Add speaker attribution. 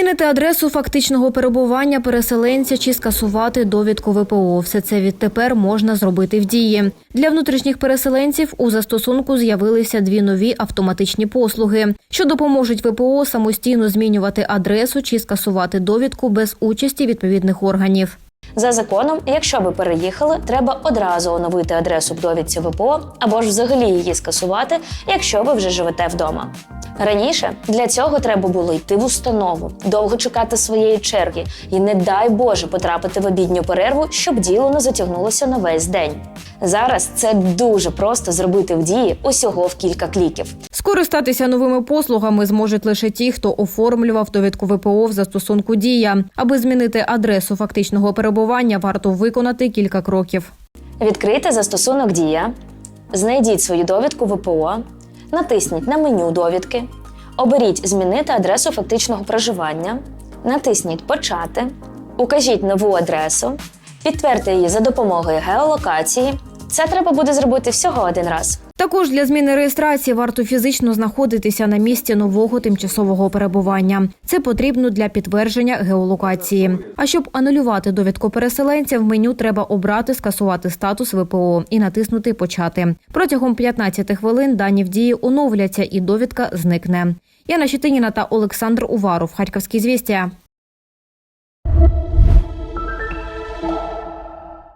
Speaker 1: Змінити адресу фактичного перебування переселенця чи скасувати довідку ВПО. Все це відтепер можна зробити в дії. Для внутрішніх переселенців у застосунку з'явилися дві нові автоматичні послуги, що допоможуть ВПО самостійно змінювати адресу чи скасувати довідку без участі відповідних органів.
Speaker 2: За законом, якщо ви переїхали, треба одразу оновити адресу в довідці ВПО або ж взагалі її скасувати, якщо ви вже живете вдома. Раніше для цього треба було йти в установу, довго чекати своєї черги і, не дай Боже, потрапити в обідню перерву, щоб діло не затягнулося на весь день. Зараз це дуже просто зробити в дії усього в кілька кліків.
Speaker 1: Скористатися новими послугами зможуть лише ті, хто оформлював довідку ВПО в застосунку Дія. Аби змінити адресу фактичного перебування, варто виконати кілька кроків.
Speaker 2: Відкрийте застосунок Дія, знайдіть свою довідку ВПО, натисніть на меню довідки, оберіть Змінити адресу фактичного проживання, натисніть Почати, укажіть нову адресу, підтвердьте її за допомогою геолокації. Це треба буде зробити всього один раз.
Speaker 1: Також для зміни реєстрації варто фізично знаходитися на місці нового тимчасового перебування. Це потрібно для підтвердження геолокації. А щоб анулювати довідку переселенця, в меню треба обрати скасувати статус ВПО і натиснути Почати. Протягом 15 хвилин дані в дії оновляться і довідка зникне. Яна Щетиніна та Олександр Уваров. Харківські звістя.